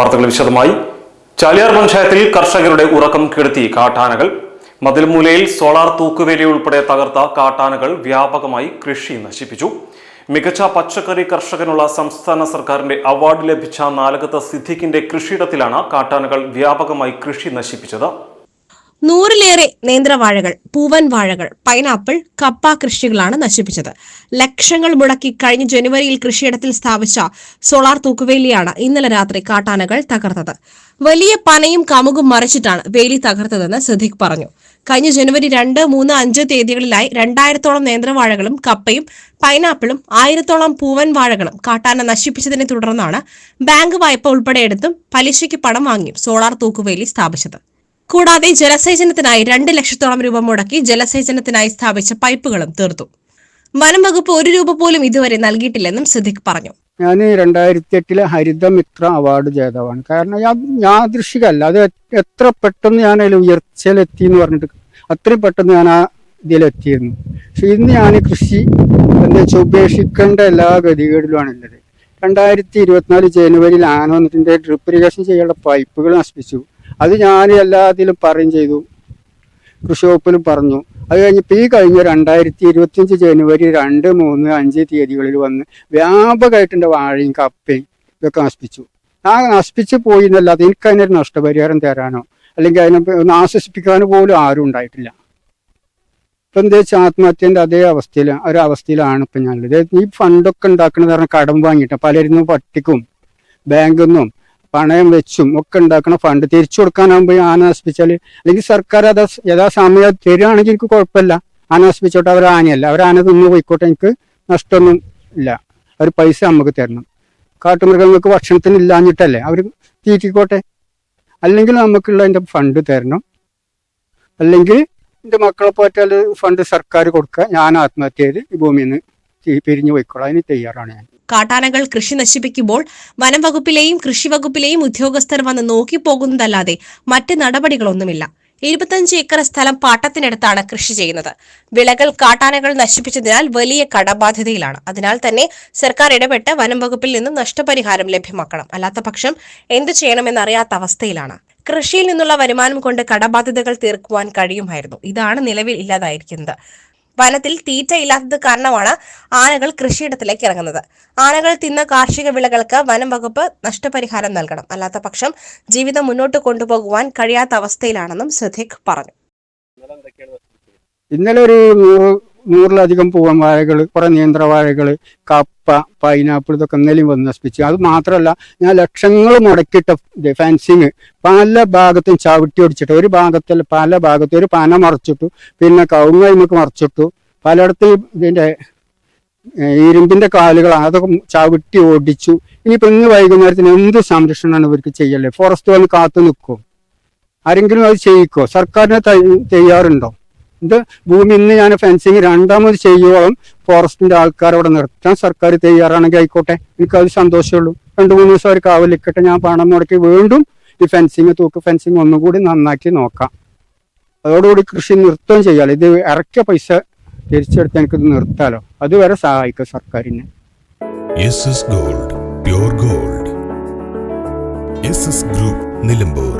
വാർത്തകൾ വിശദമായി. ചാലിയാർ പഞ്ചായത്തിൽ കർഷകരുടെ ഉറക്കം കെടുത്തി കാട്ടാനകൾ. മതിൽമൂലയിൽ സോളാർ തൂക്കുവേലി ഉൾപ്പെടെ തകർത്ത കാട്ടാനകൾ വ്യാപകമായി കൃഷി നശിപ്പിച്ചു. മികച്ച പച്ചക്കറി കർഷകനുള്ള സംസ്ഥാന സർക്കാരിന്റെ അവാർഡ് ലഭിച്ച നാലകത്ത് സിദ്ദിഖിന്റെ കൃഷിയിടത്തിലാണ് കാട്ടാനകൾ വ്യാപകമായി കൃഷി നശിപ്പിച്ചത്. നൂറിലേറെ നേന്ത്രവാഴകൾ പൂവൻ വാഴകൾ പൈനാപ്പിൾ കപ്പ കൃഷികളാണ് നശിപ്പിച്ചത്. ലക്ഷങ്ങൾ മുടക്കി കഴിഞ്ഞ ജനുവരിയിൽ കൃഷിയിടത്തിൽ സ്ഥാപിച്ച സോളാർ തൂക്കുവേലിയാണ് ഇന്നലെ രാത്രി കാട്ടാനകൾ തകർത്തത്. വലിയ പനയും കമുകും മറിച്ചിട്ടാണ് വേലി തകർത്തതെന്ന് സിദ്ദിഖ് പറഞ്ഞു. കഴിഞ്ഞ ജനുവരി രണ്ട് മൂന്ന് അഞ്ച് തീയതികളിലായി രണ്ടായിരത്തോളം നേന്ത്രവാഴകളും കപ്പയും പൈനാപ്പിളും ആയിരത്തോളം പൂവൻ വാഴകളും കാട്ടാന നശിപ്പിച്ചതിനെ തുടർന്നാണ് ബാങ്ക് വായ്പ ഉൾപ്പെടെ എടുത്തും പലിശയ്ക്ക് പണം വാങ്ങിയും സോളാർ തൂക്കുവേലി സ്ഥാപിച്ചത്. കൂടാതെ ജലസേചനത്തിനായി രണ്ട് ലക്ഷത്തോളം രൂപ മുടക്കി ജലസേചനത്തിനായി സ്ഥാപിച്ച പൈപ്പുകളും തീർത്തു. വനം വകുപ്പ് ഒരു രൂപ പോലും ഇതുവരെ നൽകിയിട്ടില്ലെന്നും സിദ്ദിഖ് പറഞ്ഞു. ഞാൻ രണ്ടായിരത്തി എട്ടിലെ ഹരിതമിത്ര അവാർഡ് ജേതാവാണ്. കാരണം ഞാൻ യാദൃശികമല്ല. അത് എത്ര പെട്ടെന്ന് ഞാൻ അതിൽ ഉയർച്ചയിലെത്തി എന്ന് പറഞ്ഞിട്ട് അത്രയും പെട്ടെന്ന് ഞാൻ ആ ഇതിലെത്തിയിരുന്നു. പക്ഷെ ഇന്ന് ഞാൻ കൃഷി എന്താ വെച്ചാൽ ഉപേക്ഷിക്കേണ്ട എല്ലാ ഗതികേടിലുമാണ് ഉള്ളത് രണ്ടായിരത്തി ഇരുപത്തിനാല് ജനുവരിയിൽ ആന വന്നിട്ടുണ്ട് ഡ്രിപ്പ് ഇറിഗേഷൻ ചെയ്യാനുള്ള പൈപ്പുകൾ നശിപ്പിച്ചു. അത് ഞാൻ എല്ലാത്തിലും പറയും ചെയ്തു. കൃഷി വകുപ്പിലും പറഞ്ഞു. അത് കഴിഞ്ഞപ്പോൾ ഈ കഴിഞ്ഞ രണ്ടായിരത്തി ഇരുപത്തിയഞ്ച് ജനുവരി രണ്ട് മൂന്ന് അഞ്ച് തീയതികളിൽ വന്ന് വ്യാപകമായിട്ടുണ്ട് വാഴയും കപ്പയും ഇതൊക്കെ നശിപ്പിച്ചു. ആ നശിപ്പിച്ച് പോയി എന്നല്ലാതെ എനിക്ക് അതിനൊരു നഷ്ടപരിഹാരം തരാനോ അല്ലെങ്കിൽ അതിനെ ഒന്ന് ആശ്വസിപ്പിക്കാനോ പോലും ആരും ഉണ്ടായിട്ടില്ല. ഇപ്പം എന്താ വെച്ചാൽ ആത്മഹത്യന്റെ അതേ അവസ്ഥയിലാണ് ഇപ്പം ഞാനുള്ളത്. ഈ ഫണ്ടൊക്കെ ഉണ്ടാക്കുന്നത് പറഞ്ഞാൽ കടം വാങ്ങിയിട്ട് പലരിന്നും പട്ടിക്കും ബാങ്കിൽ നിന്നും പണയം വെച്ചും ഒക്കെ ഉണ്ടാക്കുന്ന ഫണ്ട് തിരിച്ചു കൊടുക്കാനാകുമ്പോൾ ആന നശിപ്പിച്ചാൽ അല്ലെങ്കിൽ സർക്കാർ അത് യഥാസമയം തരികയാണെങ്കിൽ എനിക്ക് കുഴപ്പമില്ല. ആന നശിപ്പിച്ചോട്ടെ അവർ ആനയല്ല. അവർ ആന തിന്നു പോയിക്കോട്ടെ എനിക്ക് നഷ്ടമൊന്നും ഇല്ല. അവർ പൈസ നമുക്ക് തരണം. കാട്ടുമൃഗങ്ങൾക്ക് ഭക്ഷണത്തിന് ഇല്ലാഞ്ഞിട്ടല്ലേ അവർ തീറ്റിക്കോട്ടെ? അല്ലെങ്കിൽ നമുക്കുള്ള അതിന്റെ ഫണ്ട് തരണം. അല്ലെങ്കിൽ എന്റെ മക്കളെ പോറ്റാൽ ഫണ്ട് സർക്കാർ കൊടുക്കുക. ഞാൻ ആത്മഹത്യ ചെയ്ത് ഈ ഭൂമിയിൽ നിന്ന് പിരിഞ്ഞു പോയിക്കോളാം. അതിന് തയ്യാറാണ് ഞാൻ. കാട്ടാനകൾ കൃഷി നശിപ്പിക്കുമ്പോൾ വനം വകുപ്പിലെയും കൃഷി വകുപ്പിലെയും ഉദ്യോഗസ്ഥർ വന്ന് നോക്കിപ്പോകുന്നതല്ലാതെ മറ്റ് നടപടികളൊന്നുമില്ല. ഇരുപത്തഞ്ച് ഏക്കർ സ്ഥലം പാട്ടത്തിനടുത്താണ് കൃഷി ചെയ്യുന്നത്. വിളകൾ കാട്ടാനകൾ നശിപ്പിച്ചതിനാൽ വലിയ കടബാധ്യതയിലാണ്. അതിനാൽ തന്നെ സർക്കാർ ഇടപെട്ട് വനം വകുപ്പിൽ നിന്നും നഷ്ടപരിഹാരം ലഭ്യമാക്കണം. അല്ലാത്ത പക്ഷം എന്തു ചെയ്യണമെന്നറിയാത്ത അവസ്ഥയിലാണ്. കൃഷിയിൽ നിന്നുള്ള വരുമാനം കൊണ്ട് കടബാധ്യതകൾ തീർക്കുവാൻ കഴിയുമായിരുന്നു. ഇതാണ് നിലവിൽ ഇല്ലാതായിരിക്കുന്നത്. വനത്തിൽ തീറ്റ ഇല്ലാത്തത് കാരണമാണ് ആനകൾ കൃഷിയിടത്തിലേക്ക് ഇറങ്ങുന്നത്. ആനകൾ തിന്ന കാർഷിക വിളകൾക്ക് വനം വകുപ്പ് നഷ്ടപരിഹാരം നൽകണം. അല്ലാത്ത പക്ഷം ജീവിതം മുന്നോട്ട് കൊണ്ടുപോകുവാൻ കഴിയാത്ത അവസ്ഥയിലാണെന്നും സിദ്ദിഖ് പറഞ്ഞു. ഇന്നലെ ഒരു നൂറിലധികം പൂവൻ വാഴകൾ കുറെ നേന്ത്രവാഴകൾ കപ്പ പൈനാപ്പിൾ ഇതൊക്കെ ഇന്നലെയും വന്ന് നശിപ്പിച്ചു. അത് മാത്രമല്ല ഞാൻ ലക്ഷങ്ങൾ മുടക്കിയിട്ട ഫെൻസിങ് പല ഭാഗത്തും ചവിട്ടി ഒടിച്ചിട്ട് ഒരു ഭാഗത്തിൽ പല ഭാഗത്തും. ഒരു പന മറച്ചിട്ടു പിന്നെ കവുങ്ങൈമക്ക് മറച്ചിട്ടു. പലയിടത്തും ഇതിന്റെ ഏഹ്, ഇരുമ്പിന്റെ കാലുകൾ അതൊക്കെ ചവിട്ടി ഓടിച്ചു. ഇനിയിപ്പോ ഇന്ന് വൈകുന്നേരത്തിന് എന്ത് സംരക്ഷണമാണ് ഇവർക്ക് ചെയ്യല്ലേ ഫോറസ്റ്റ് വന്ന് കാത്തു നിൽക്കും? ആരെങ്കിലും അത് ചെയ്യിക്കോ? സർക്കാരിനെ തയ്യ- തയ്യാറുണ്ടോ? ഇത് ഭൂമി ഇന്ന് ഞാൻ ഫെൻസിങ് രണ്ടാമത് ചെയ്യുവോളം ഫോറസ്റ്റിന്റെ ആൾക്കാർ അവിടെ നിർത്താൻ സർക്കാർ തയ്യാറാണെങ്കിൽ ആയിക്കോട്ടെ. എനിക്ക് അത് സന്തോഷമുള്ളൂ. രണ്ടു മൂന്ന് ദിവസം അവർ കാവലിക്കട്ടെ ഞാൻ പണം മുടക്കി വീണ്ടും ഈ ഫെൻസിങ് തൂക്ക് ഫെൻസിങ് ഒന്നുകൂടി നന്നാക്കി നോക്കാം. അതോടുകൂടി കൃഷി നിർത്തുകയും ചെയ്യാലോ. ഇത് ഇറക്കിയ പൈസ തിരിച്ചെടുത്ത് എനിക്കിത് നിർത്താലോ. അതുവരെ സഹായിക്കും സർക്കാരിനെ. Gold pure gold group Nilambur